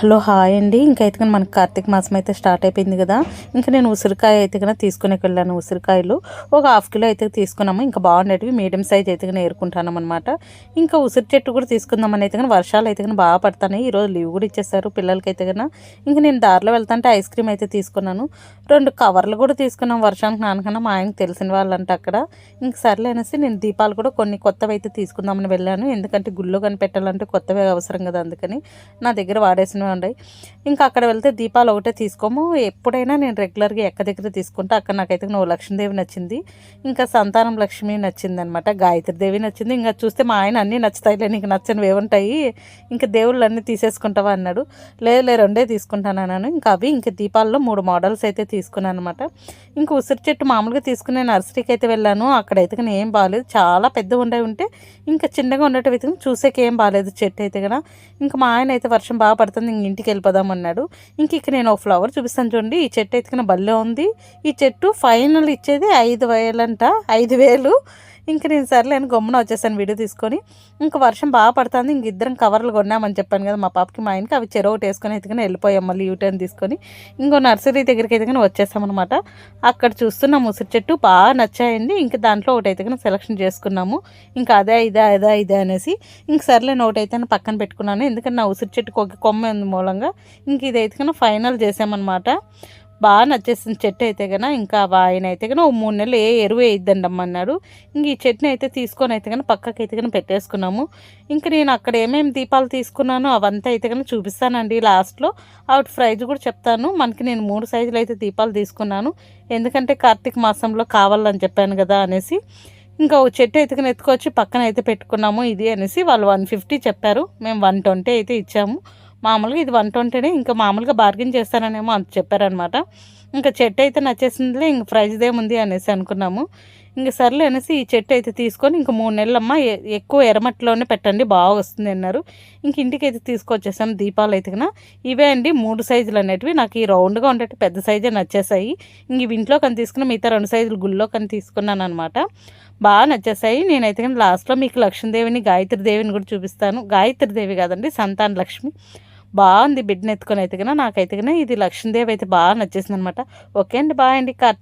Hello hi అండి. ఇంకైతే కానీ మనకు కార్తీక మాసం అయితే స్టార్ట్ అయిపోయింది కదా. ఇంకా నేను ఉసిరికాయ అయితే కన్నా తీసుకునేకి వెళ్ళాను ఉసిరికాయలు. ఒక హాఫ్ కిలో అయితే తీసుకున్నాము. ఇంకా బాగుండేటివి మీడియం సైజ్ అయితే కానీ ఏరుకుంటాను అనమాట ఇంకా ఉసిరి చెట్టు కూడా తీసుకుందామని అయితే కానీ వర్షాలు అయితే కానీ బాగా పడతాయి ఈరోజు లీవ్ కూడా ఇచ్చేస్తారు పిల్లలకి అయితే కన్నా ఇంకా నేను దారిలో వెళ్తాంటే ఐస్ క్రీమ్ అయితే తీసుకున్నాను. రెండు కవర్లు కూడా తీసుకున్నాం వర్షానికి నాన్నకన్నా మా ఆయనకు తెలిసిన వాళ్ళంటే అక్కడ. ఇంక సర్లే అనేసి నేను దీపాలు కూడా కొన్ని కొత్తవి అయితే తీసుకుందామని వెళ్ళాను. ఎందుకంటే గుళ్ళో కనిపెట్టాలంటే కొత్తవి అవసరం కదా అందుకని. నా దగ్గర వాడేసిన ఉన్నాయి ఇంకా అక్కడ వెళ్తే దీపాలు ఒకటే తీసుకోము. ఎప్పుడైనా నేను రెగ్యులర్గా ఎక్క దగ్గర తీసుకుంటా. అక్కడ నాకైతే నువ్వు లక్ష్మీదేవి నచ్చింది. ఇంకా సంతానం లక్ష్మి నచ్చింది అనమాట గాయత్రి దేవి నచ్చింది. ఇంకా చూస్తే మా ఆయన అన్నీ నచ్చుతాయిలే నీకు నచ్చనివి ఏముంటాయి ఇంకా దేవుళ్ళు అన్నీ తీసేసుకుంటావా అన్నాడు. లేదు లేదు రెండే తీసుకుంటాను అన్నాను. ఇంకా అవి ఇంకా దీపాల్లో మూడు మోడల్స్ అయితే తీసుకున్నాను అనమాట ఇంకా ఉసిరి చెట్టు మామూలుగా తీసుకునే నర్సరీకి అయితే వెళ్ళాను. అక్కడైతే కానీ ఏం బాగాలేదు చాలా పెద్ద ఉండే ఉంటే ఇంకా చిన్నగా ఉండేటి అయితే చూసేకి ఏం బాగాలేదు చెట్టు అయితే కదా. ఇంకా మా ఆయన అయితే వర్షం బాగా పడుతుంది. ఇంక ఇంటికి వెళ్ళిపోదాం అన్నాడు ఇంక ఇక్కడ నేను ఒక ఫ్లవర్ చూపిస్తాను చూడండి. ఈ చెట్టు ఎత్తుకున్న బల్లే ఉంది. ఈ చెట్టు ఫైనల్ ఇచ్చేది ఐదు వేలంట. ఐదు వేలు. ఇంక నేను సర్లే అని గమ్మున వచ్చేసాను వీడియో తీసుకొని. ఇంక వర్షం బాగా పడుతుంది ఇంక ఇద్దరం కవర్లు కొన్నామని చెప్పాను కదా మా పాపకి మా ఆయనకి. అవి చెరువు ఒకటి వేసుకొని ఎత్తుకుని వెళ్ళిపోయాం మళ్ళీ యూటర్న్ తీసుకొని. ఇంకో నర్సరీ దగ్గరికి ఎత్తుకుని వచ్చేసామన్నమాట అక్కడ చూస్తున్న ఉసిరి చెట్టు బాగా నచ్చాయండి. ఇంక దాంట్లో ఒకటి అయితే సెలెక్షన్ చేసుకున్నాము. ఇంకా అదే ఇదే అదే ఇదే అనేసి. ఇంక సర్లే ఒకటి అయితే పక్కన పెట్టుకున్నాను. ఎందుకంటే నా ఉసిరి చెట్టుకు ఒక కొమ్మ ఉంది మూలంగా. ఇంక ఇదైతే ఫైనల్ చేసామన్నమాట. బాగా నచ్చేసింది చెట్టు అయితే కన్నా ఇంకా ఆయన అయితే కన్నా ఓ మూడు నెలలు ఏ ఎరువు వేయిద్దండి అమ్మన్నాడు ఇంక ఈ చెట్టుని అయితే తీసుకొని అయితే కన్నా పక్కకి అయితే కన్నా పెట్టేసుకున్నాము. ఇంకా నేను అక్కడ ఏమేమి దీపాలు తీసుకున్నానో అవంతా అయితే కన్నా చూపిస్తానండి లాస్ట్లో. అవుట్ ప్రైజ్ కూడా చెప్తాను. మనకి నేను మూడు సైజులు అయితే దీపాలు తీసుకున్నాను. ఎందుకంటే కార్తీక మాసంలో కావాలని చెప్పాను కదా అనేసి. ఇంకా ఒక చెట్టు అయితే ఎత్తుకొచ్చి పక్కన అయితే పెట్టుకున్నాము. ఇది అనేసి వాళ్ళు వన్ ఫిఫ్టీ చెప్పారు. మేము వన్ ట్వంటీ అయితే ఇచ్చాము. మామూలుగా ఇది వన్ ట్వంటీనే ఇంకా మామూలుగా బార్గెన్ చేస్తాననేమో అంత చెప్పారనమాట. ఇంకా చెట్టు అయితే నచ్చేసిందిలే ఇంక ప్రైజ్దే ఉంది అనేసి అనుకున్నాము. ఇంక సర్లే అనేసి ఈ చెట్టు అయితే తీసుకొని ఇంక మూడు నెలలమ్మ ఎక్కువ ఎర్రమట్టిలోనే పెట్టండి బాగా వస్తుంది అన్నారు. ఇంక ఇంటికి అయితే తీసుకొచ్చేసాం దీపాలు అయితే ఇవే అండి మూడు సైజులు అనేటివి నాకు ఈ రౌండ్గా ఉండేవి పెద్ద సైజే నచ్చేసాయి. ఇంక ఇంట్లో కానీ తీసుకున్న మిగతా రెండు సైజులు గుళ్ళో కానీ తీసుకున్నాను అనమాట బాగా నచ్చేసాయి. నేనైతే కానీ లాస్ట్లో మీకు లక్ష్మీదేవిని గాయత్రి దేవిని కూడా చూపిస్తాను. గాయత్రి దేవి కాదండి సంతాన లక్ష్మి. బాగుంది బిడ్డను ఎత్తుకొని అయితే కన్నా నాకైతే కన్నా ఇది లక్ష్మీదేవి అయితే బాగా నచ్చేసింది అనమాట ఓకే అండి బాయ్ అండి కార్తీక్.